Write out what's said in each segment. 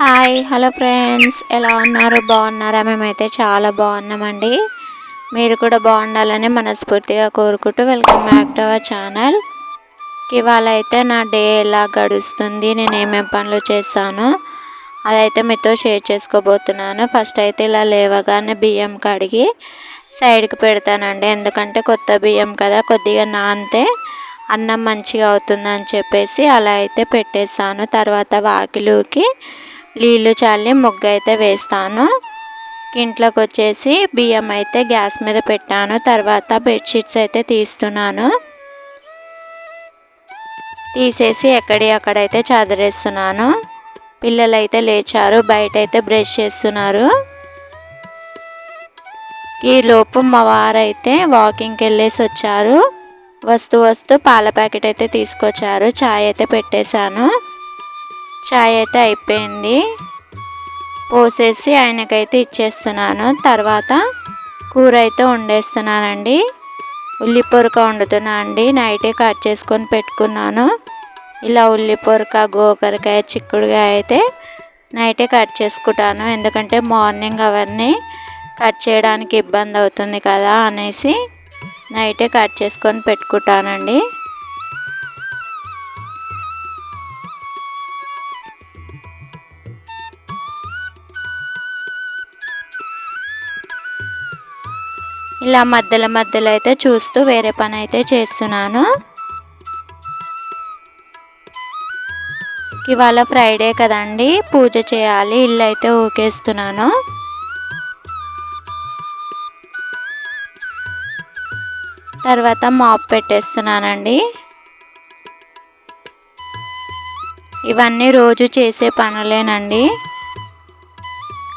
Hi hello friends. ఎలా ఉన్నారు? బాగున్నారా? మేమైతే చాలా బాగున్నామండి. మీరు కూడా బాగుండాలని మనస్ఫూర్తిగా కోరుకుంటూ welcome back to our channel. ఇవాళ అయితే నా డే ఎలా గడుస్తుంది నేను ఏమేమి పనులు చేస్తాను అదైతే మీతో షేర్ చేసుకోబోతున్నాను. ఫస్ట్ అయితే ఇలా లేవగానే బియ్యం కడిగి సైడ్కి పెడతానండి. ఎందుకంటే కొత్త బియ్యం కదా కొద్దిగా నానితే అన్నం మంచిగా అవుతుందని చెప్పేసి అలా అయితే పెట్టేస్తాను తర్వాత వాకిలుకి నీళ్ళు చల్లి ముగ్గు అయితే వేస్తాను. ఇంట్లోకి వచ్చేసి బియ్యం అయితే గ్యాస్ మీద పెట్టాను. తర్వాత బెడ్షీట్స్ అయితే తీస్తున్నాను. తీసేసి ఎక్కడి అక్కడైతే చదిరేస్తున్నాను. పిల్లలు అయితే లేచారు. బయట అయితే బ్రష్ చేస్తున్నారు. ఈ లోపు మా వారైతే వాకింగ్కి వెళ్ళేసి వచ్చారు. వస్తూ వస్తూ పాల ప్యాకెట్ అయితే తీసుకొచ్చారు. చాయ్ అయితే పెట్టేశాను. చాయ్ అయితే అయిపోయింది. పోసేసి ఆయనకైతే ఇచ్చేస్తున్నాను. తర్వాత కూర అయితే వండేస్తున్నానండి. ఉల్లి పొరక వండుతున్నా అండి. నైటే కట్ చేసుకొని పెట్టుకున్నాను. ఇలా ఉల్లి పొరక గోకరకాయ చిక్కుడుకాయ అయితే నైటే కట్ చేసుకుంటాను. ఎందుకంటే మార్నింగ్ అవన్నీ కట్ చేయడానికి ఇబ్బంది అవుతుంది కదా అనేసి నైటే కట్ చేసుకొని పెట్టుకుంటానండి. ఇలా మధ్యలో మధ్యలో అయితే చూస్తూ వేరే పని అయితే చేస్తున్నాను. ఇవాళ ఫ్రైడే కదండి పూజ చేయాలి ఇల్లు అయితే ఊకేస్తున్నాను. తర్వాత మాప్ పెట్టేస్తున్నానండి. ఇవన్నీ రోజు చేసే పనులేనండి.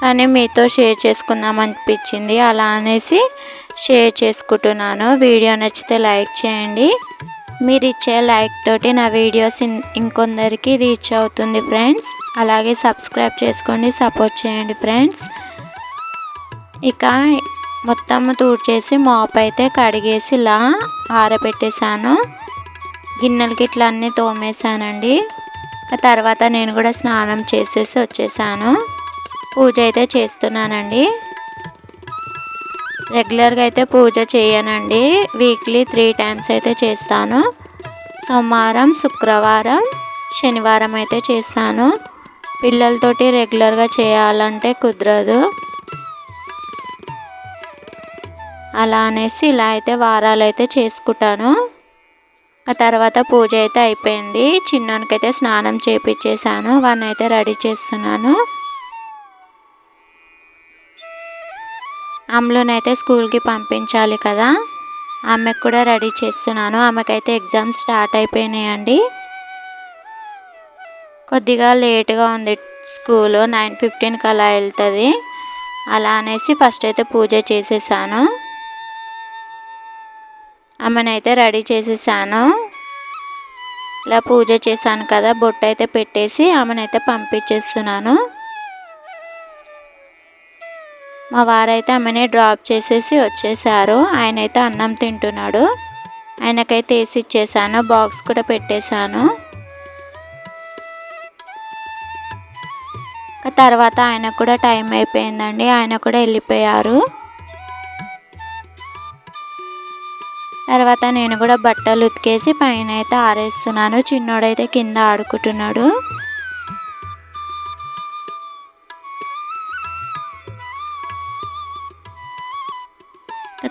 కానీ మీతో షేర్ చేసుకుందాం అనిపించింది అలా అనేసి షేర్ చేసుకుంటున్నాను. వీడియో నచ్చితే లైక్ చేయండి. మీరు ఇచ్చే లైక్ తోటి నా వీడియోస్ ఇంకొందరికి రీచ్ అవుతుంది ఫ్రెండ్స్. అలాగే సబ్స్క్రైబ్ చేసుకోండి సపోర్ట్ చేయండి ఫ్రెండ్స్. ఇక మొత్తం తూడ్చేసి మాప్ అయితే కడిగేసి ఇలా ఆరబెట్టేశాను. గిన్నెలకి ఇట్లా అన్నీ తోమేశానండి. తర్వాత నేను కూడా స్నానం చేసేసి వచ్చేసాను. పూజ అయితే చేస్తున్నానండి. రెగ్యులర్గా అయితే పూజ చేయనండి. వీక్లీ త్రీ టైమ్స్ అయితే చేస్తాను. సోమవారం శుక్రవారం శనివారం అయితే చేస్తాను. పిల్లలతోటి రెగ్యులర్గా చేయాలంటే కుదరదు. అలా అనేసి ఇలా అయితే వారాలు అయితే చేసుకుంటాను. ఆ తర్వాత పూజ అయితే అయిపోయింది. చిన్నోనికైతే స్నానం చేపించేశాను వాడిని అయితే రెడీ చేస్తున్నాను. అమ్ములనైతే స్కూల్కి పంపించాలి కదా. ఆమెకు కూడా రెడీ చేస్తున్నాను. ఆమెకైతే ఎగ్జామ్స్ స్టార్ట్ అయిపోయినాయండి. కొద్దిగా లేట్గా ఉంది స్కూలు. నైన్ ఫిఫ్టీన్కి అలా వెళ్తుంది. అలా అనేసి ఫస్ట్ అయితే పూజ చేసేసాను. ఆమెనైతే రెడీ చేసేసాను. ఇలా పూజ చేశాను కదా. బొట్టు అయితే పెట్టేసి ఆమెనైతే పంపించేస్తున్నాను. మా వారైతే ఆమెని డ్రాప్ చేసేసి వచ్చేసారు. ఆయన అయితే అన్నం తింటున్నాడు. ఆయనకైతే వేసి ఇచ్చేసాను. బాక్స్ కూడా పెట్టేశాను. తర్వాత ఆయన కూడా టైం అయిపోయిందండి. ఆయన కూడా వెళ్ళిపోయారు. తర్వాత నేను కూడా బట్టలు ఉతికేసి పైన అయితే ఆరేస్తున్నాను. చిన్నోడైతే కింద ఆడుకుంటున్నాడు.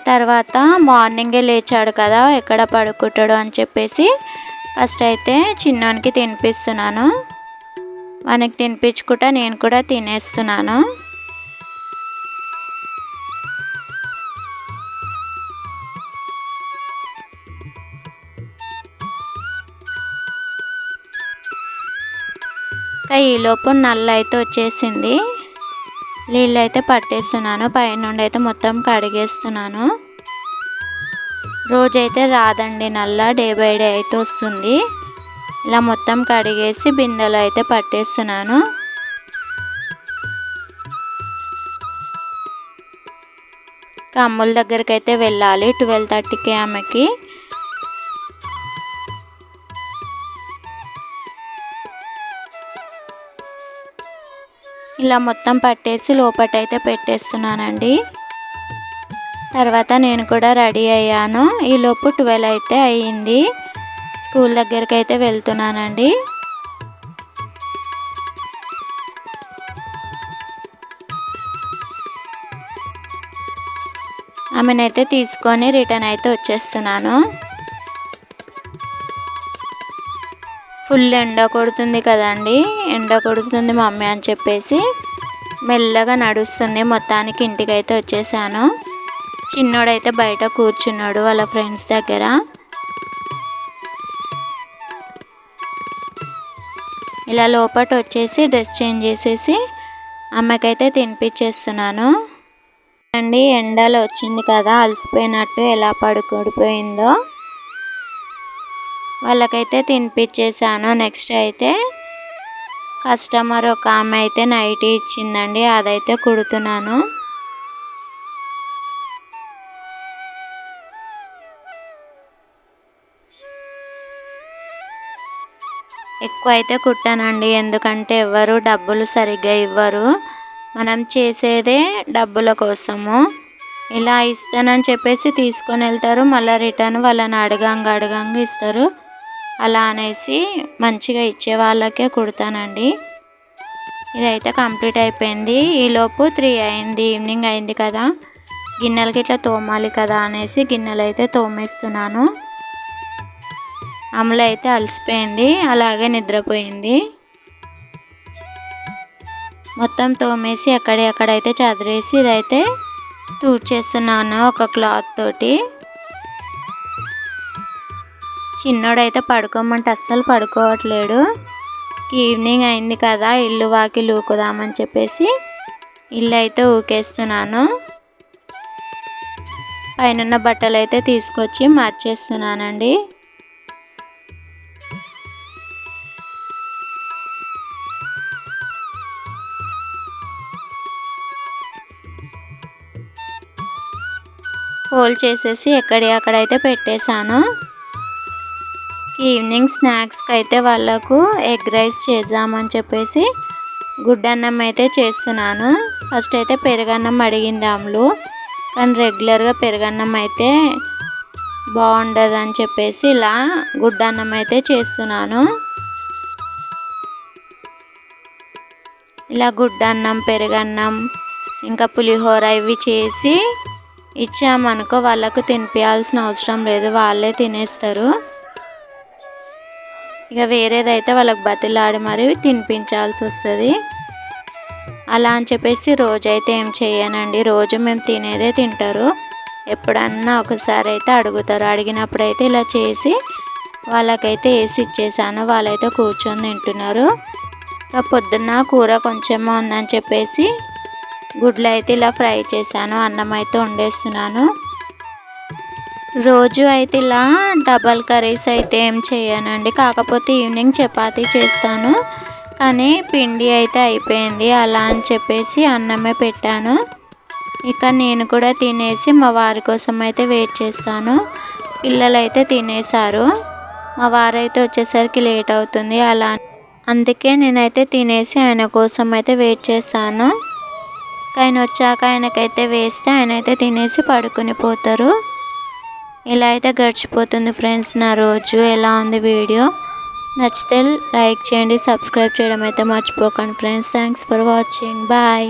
తర్వాత మార్నింగే లేచాడు కదా ఎక్కడ పడుకుంటాడు అని చెప్పేసి ఫస్ట్ అయితే చిన్నోనికి తినిపిస్తున్నాను. మనకి తినిపించుకుంటా నేను కూడా తినేస్తున్నాను. ఈలోపు నల్ల అయితే వచ్చేసింది. నీళ్ళు అయితే పట్టేస్తున్నాను. పైనుండి అయితే మొత్తం కడిగేస్తున్నాను. రోజైతే రాదండి. నల్ల డే బై డే అయితే వస్తుంది. ఇలా మొత్తం కడిగేసి బిందెలో అయితే పట్టేస్తున్నాను. అమ్ముల దగ్గరికి అయితే వెళ్ళాలి. ట్వెల్వ్ థర్టీకి ఆమెకి. ఇలా మొత్తం పట్టేసి లోపటైతే పెట్టేస్తున్నానండి. తర్వాత నేను కూడా రెడీ అయ్యాను. ఈలోపు ట్వెల్వ్ అయితే అయ్యింది. స్కూల్ దగ్గరికి అయితే వెళ్తున్నానండి. ఆమెనైతే తీసుకొని రిటర్న్ అయితే వచ్చేస్తున్నాను. ఫుల్ ఎండ కొడుతుంది కదండి. ఎండ కొడుతుంది మమ్మీ అని చెప్పేసి మెల్లగా నడుస్తుంది. మొత్తానికి ఇంటికి అయితే వచ్చేసాను. చిన్నోడైతే బయట కూర్చున్నాడు వాళ్ళ ఫ్రెండ్స్ దగ్గర. ఇలా లోపల వచ్చేసి డ్రెస్ చేంజ్ చేసేసి అమ్మకైతే తినిపించేస్తున్నాను అండి ఎండలు వచ్చింది కదా అలసిపోయినట్టు ఎలా పడుకోడిపోయిందో. వాళ్ళకైతే తినిపించేసాను నెక్స్ట్ అయితే కస్టమర్ ఒక ఆమె అయితే నైటీ ఇచ్చిందండి. అదైతే కుడుతున్నాను. ఎక్కువ అయితే కుట్టానండి. ఎందుకంటే ఎవరు డబ్బులు సరిగ్గా ఇవ్వరు. మనం చేసేదే డబ్బుల కోసము. ఇలా ఇస్తానని చెప్పేసి తీసుకొని వెళ్తారు. మళ్ళీ రిటర్న్ వాళ్ళని అడగంగా అడగంగా ఇస్తారు. అలా అనేసి మంచిగా ఇచ్చే వాళ్ళకే కుడతానండి. ఇదైతే కంప్లీట్ అయిపోయింది. ఈలోపు త్రీ అయింది ఈవినింగ్ అయింది కదా. గిన్నెలకి ఇట్లా తోమాలి కదా అనేసి గిన్నెలు అయితే తోమేస్తున్నాను. అమలు అయితే అలసిపోయింది అలాగే నిద్రపోయింది. మొత్తం తోమేసి ఎక్కడెక్కడైతే చదిరేసి ఇదైతే తూడ్చేస్తున్నాను ఒక క్లాత్ తోటి. చిన్నోడైతే పడుకోమంటే అస్సలు పడుకోవట్లేడు. ఈవినింగ్ అయింది కదా ఇల్లు వాకి ఊకుదామని చెప్పేసి ఇల్లు అయితే ఊకేస్తున్నాను. పైన బట్టలు అయితే తీసుకొచ్చి మార్చేస్తున్నానండి. ఫోల్డ్ చేసేసి ఎక్కడి అక్కడైతే పెట్టేశాను. ఈవినింగ్ స్నాక్స్కి అయితే వాళ్ళకు ఎగ్ రైస్ చేద్దామని చెప్పేసి గుడ్డన్నం అయితే చేస్తున్నాను. ఫస్ట్ అయితే పెరుగన్నం అడిగింది అమ్ములు. కానీ రెగ్యులర్గా పెరుగన్నం అయితే బాగుండదు అని చెప్పేసి ఇలా గుడ్డన్నం అయితే చేస్తున్నాను. ఇలా గుడ్డన్నం పెరుగన్నం ఇంకా పులిహోర ఇవి చేసి ఇచ్చామనుకో వాళ్ళకు తినిపించాల్సిన అవసరం లేదు. వాళ్ళే తినేస్తారు. ఇక వేరేదైతే వాళ్ళకి బతిలాడి మరి తినిపించాల్సి వస్తుంది. అలా అని చెప్పేసి రోజైతే ఏం చేయనండి. రోజు మేము తినేదే తింటారు. ఎప్పుడన్నా ఒకసారి అయితే అడుగుతారు. అడిగినప్పుడు అయితే ఇలా చేసి వాళ్ళకైతే వేసి ఇచ్చేసాను. వాళ్ళైతే కూర్చొని తింటున్నారు. ఇక పొద్దున్న కూర కొంచెం ఉందని చెప్పేసి గుడ్లు అయితే ఇలా ఫ్రై చేశాను. అన్నం అయితే వండేస్తున్నాను. రోజు అయితే ఇలా డబల్ కర్రీస్ అయితే ఏం చేయనండి. కాకపోతే ఈవినింగ్ చపాతీ చేస్తాను. కానీ పిండి అయితే అయిపోయింది. అలా అని చెప్పేసి అన్నమే పెట్టాను. ఇక నేను కూడా తినేసి మా వారి కోసం అయితే వెయిట్ చేస్తాను. పిల్లలు అయితే తినేశారు. మా వారైతే వచ్చేసరికి లేట్ అవుతుంది. అలా అందుకే నేనైతే తినేసి ఆయన కోసం అయితే వెయిట్ చేస్తాను. ఆయన వచ్చాక ఆయనకైతే వేస్తే ఆయన అయితే తినేసి పడుకుని పోతారు. ఇలా అయితే గడిచిపోతుంది ఫ్రెండ్స్ నా రోజు. ఎలా ఉంది వీడియో? నచ్చితే లైక్ చేయండి సబ్స్క్రైబ్ చేయడం అయితే మర్చిపోకండి friends. Thanks for watching. Bye.